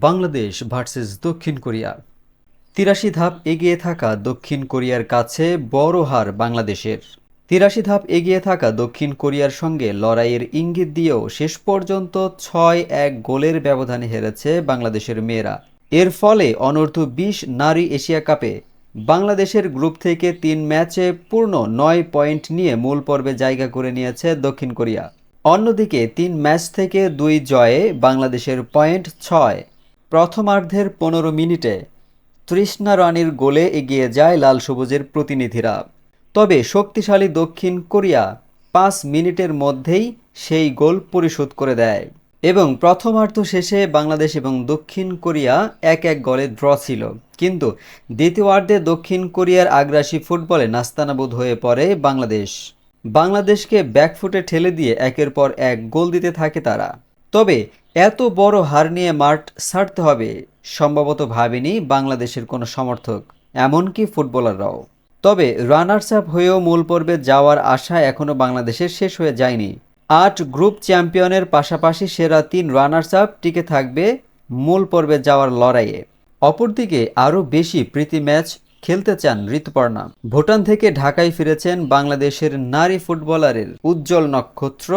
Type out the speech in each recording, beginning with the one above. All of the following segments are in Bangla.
বাংলাদেশ ভার্সেস দক্ষিণ কোরিয়া। তিরাশি ধাপ এগিয়ে থাকা দক্ষিণ কোরিয়ার কাছে বড় হার বাংলাদেশের। তিরাশি ধাপ এগিয়ে থাকা দক্ষিণ কোরিয়ার সঙ্গে লড়াইয়ের ইঙ্গিত দিয়েও শেষ পর্যন্ত ছয় এক গোলের ব্যবধানে হেরেছে বাংলাদেশের মেয়েরা। এর ফলে অনূর্ধ্ব বিশ নারী এশিয়া কাপে বাংলাদেশের গ্রুপ থেকে তিন ম্যাচে পূর্ণ নয় পয়েন্ট নিয়ে মূল পর্বে জায়গা করে নিয়েছে দক্ষিণ কোরিয়া। অন্যদিকে তিন ম্যাচ থেকে দুই জয়ে বাংলাদেশের পয়েন্ট ছয় প্রথমার্ধের পনেরো মিনিটে তৃষ্ণা রানীর গোলে এগিয়ে যায় লাল সবুজের প্রতিনিধিরা। তবে শক্তিশালী দক্ষিণ কোরিয়া পাঁচ মিনিটের মধ্যেই সেই গোল পরিশোধ করে দেয় এবং প্রথমার্ধ শেষে বাংলাদেশ এবং দক্ষিণ কোরিয়া এক এক গোলে ড্র ছিল। কিন্তু দ্বিতীয়ার্ধে দক্ষিণ কোরিয়ার আগ্রাসী ফুটবলে নাস্তানাবুদ হয়ে পড়ে বাংলাদেশ। বাংলাদেশকে ব্যাকফুটে ঠেলে দিয়ে একের পর এক গোল দিতে থাকে তারা। তবে এত বড় হার নিয়ে মাঠ ছাড়তে হবে, সম্ভবত ভাবেনি বাংলাদেশের কোনো সমর্থক, এমনকি ফুটবলাররাও। তবে রানার্স আপ হয়েও মূল পর্বে যাওয়ার আশা এখনও বাংলাদেশের শেষ হয়ে যায়নি। আট গ্রুপ চ্যাম্পিয়নের পাশাপাশি সেরা তিন রানার্স আপ টিকে থাকবে মূল পর্বে যাওয়ার লড়াইয়ে। অপরদিকে আরও বেশি প্রীতি ম্যাচ খেলতে চান ঋতুপর্ণা। ভুটান থেকে ঢাকায় ফিরেছেন বাংলাদেশের নারী ফুটবলারের উজ্জ্বল নক্ষত্র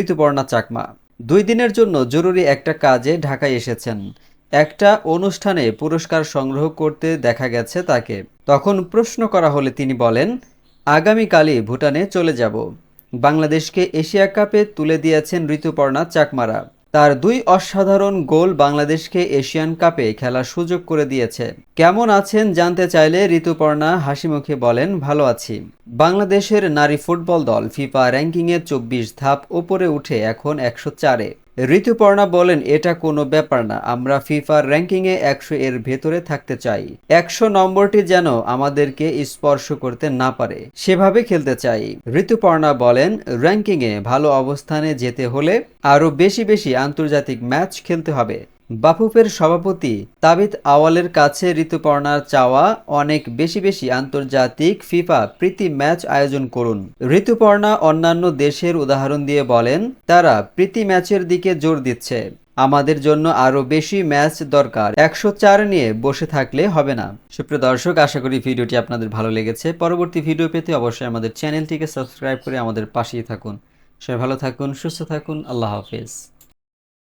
ঋতুপর্ণা চাকমা। দুই দিনের জন্য জরুরি একটা কাজে ঢাকায় এসেছেন। একটা অনুষ্ঠানে পুরস্কার সংগ্রহ করতে দেখা গেছে তাকে। তখন প্রশ্ন করা হলে তিনি বলেন, আগামীকালই ভুটানে চলে যাব। বাংলাদেশকে এশিয়া কাপে তুলে দিয়েছেন ঋতুপর্ণা চাকমারা। তার দুই অসাধারণ গোল বাংলাদেশকে এশিয়ান কাপে খেলার সুযোগ করে দিয়েছে। কেমন আছেন জানতে চাইলে ঋতুপর্ণা হাসিমুখে বলেন, ভালো আছি। বাংলাদেশের নারী ফুটবল দল ফিফা র্যাঙ্কিংয়ে চব্বিশ ধাপ ওপরে উঠে এখন একশো চারে। ঋতুপর্ণা বলেন, এটা কোনো ব্যাপার না। আমরা ফিফার র্যাঙ্কিংয়ে একশো এর ভেতরে থাকতে চাই। একশো নম্বরটি যেন আমাদেরকে স্পর্শ করতে না পারে। সেভাবে খেলতে চাই। ঋতুপর্ণা বলেন, র্যাঙ্কিংয়ে ভালো অবস্থানে যেতে হলে আরও বেশি বেশি আন্তর্জাতিক ম্যাচ খেলতে হবে। বাফুফের সভাপতি তাবিত আওয়ালের কাছে ঋতুপর্ণার চাওয়া, অনেক বেশি বেশি আন্তর্জাতিক ফিফা প্রীতি ম্যাচ আয়োজন করুন। ঋতুপর্ণা অন্যান্য দেশের উদাহরণ দিয়ে বলেন, তারা প্রীতি ম্যাচের দিকে জোর দিচ্ছে। আমাদের জন্য আরও বেশি ম্যাচ দরকার। একশো চার নিয়ে বসে থাকলে হবে না। সুপ্রিয় দর্শক, আশা করি ভিডিওটি আপনাদের ভালো লেগেছে। পরবর্তী ভিডিও পেতে অবশ্যই আমাদের চ্যানেলটিকে সাবস্ক্রাইব করে আমাদের পাশেই থাকুন। সবাই ভালো থাকুন, সুস্থ থাকুন। আল্লাহ হাফেজ।